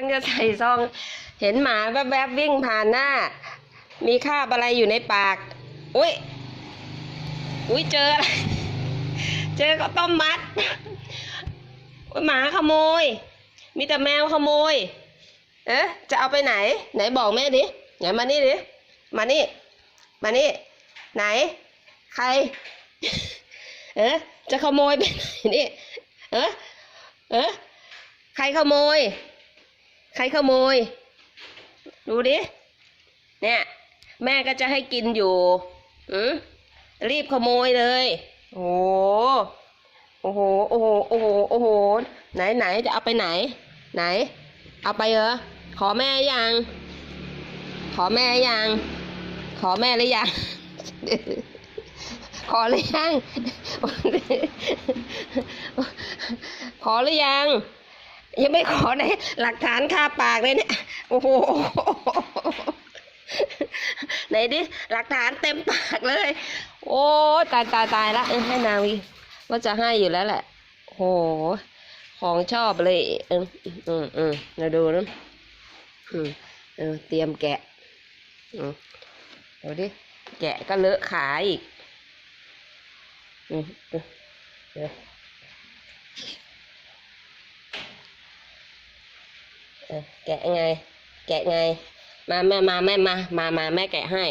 งจะใส่ซอง เห็นหมาแวบๆวิ่งผ่านหน้า มีคาบอะไรอยู่ในปาก อุ้ย อุ้ยเจออะไร เจอข้าต้มมัดอุ๊ยหมาขโมย มีแต่แมวขโมย เอ๊ะ จะเอาไปไหน ไหนบอกแม่ดิไหนมานี่ดิ มานี่ มานี่ ไหน ใคร เอ๊ะ จะขโมยไปไหนนี่ เอ๊ะ เอ๊ะใครขโมย ใครขโมย ดูดิ เนี่ย แม่ก็จะให้กินอยู่อืมรีบขโมยเลย โอ้โหโอ้โห โอ้โห โอ้โห โอ้โห ไหนไหนจะเอาไปไหน ไหน เอาไปเหรอ ขอแม่ยัง ขอแม่ยัง ขอแม่หรือยัง ขอหรือยัง ขอหรือยัง ยังไม่ขอไหนหลักฐานคาปากเลยเนี่ย โอ้โหไหนดิหลักฐานเต็มปากเลย โอ้ตายตายตายละเออให้นาวีว่าจะให้อยู่แล้วแหละโหของชอบเลยเอออืมอืมเราดูนะอืมเออเตรียมแกะอืมดูดิแกะก็เลอะขาอีกอืมเออเออเออ แกะไง แกะไง มาแม่มาแม่มา มามาแม่แกะให้